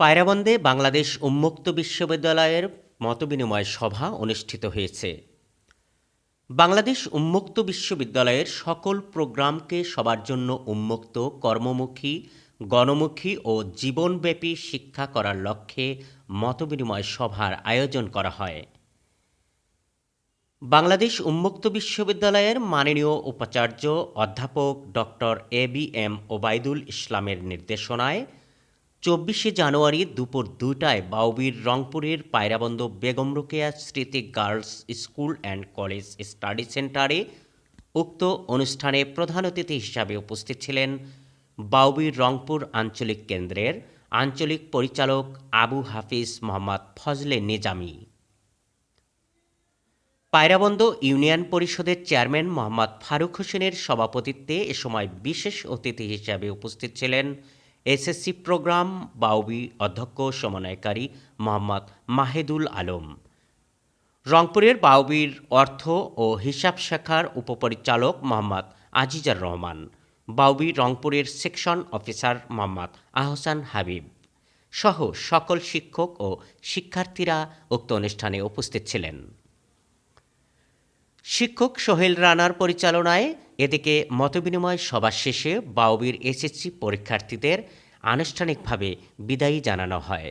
পায়রাবন্দে বাংলাদেশ উন্মুক্ত বিশ্ববিদ্যালয়ের মতবিনিময় সভা অনুষ্ঠিত হয়েছে। বাংলাদেশ উন্মুক্ত বিশ্ববিদ্যালয়ের সকল প্রোগ্রামকে সবার জন্য উন্মুক্ত, কর্মমুখী, গণমুখী ও জীবনব্যাপী শিক্ষা করার লক্ষ্যে মতবিনিময় সভার আয়োজন করা হয়। বাংলাদেশ উন্মুক্ত বিশ্ববিদ্যালয়ের মাননীয় উপাচার্য অধ্যাপক doctor A B M Obaidul ইসলামের নির্দেশনায় চব্বিশে জানুয়ারি দুপুর দুটায় বাউবির রংপুরের Pairaband Begum Rokeya Smriti girls school and college study সেন্টারে উক্ত অনুষ্ঠানে প্রধান অতিথি হিসাবে উপস্থিত ছিলেন বাউবির রংপুর আঞ্চলিক কেন্দ্রের আঞ্চলিক পরিচালক আবু হাফিজ মোহাম্মদ ফজলে নিজামী। পায়রাবন্দ ইউনিয়ন পরিষদের চেয়ারম্যান মোহাম্মদ ফারুক হোসেনের সভাপতিত্বে এ সময় বিশেষ অতিথি হিসাবে উপস্থিত ছিলেন এসএসসি প্রোগ্রাম বাউবি অধ্যক্ষ সমন্বয়কারী মোহাম্মদ মাহেদুল আলম। রংপুরের বাউবির অর্থ ও হিসাব শাখার উপপরিচালক মোহাম্মদ আজিজার রহমান, বাউবি রংপুরের সেকশন অফিসার মোহাম্মদ আহসান হাবিব সহ সকল শিক্ষক ও শিক্ষার্থীরা উক্ত অনুষ্ঠানে উপস্থিত ছিলেন। শিক্ষক সোহেল রানার পরিচালনায় এদিকে মতবিনিময় সভা শেষে বাউবির এসএসসি পরীক্ষার্থীদের আনুষ্ঠানিকভাবে বিদায়ী জানানো হয়।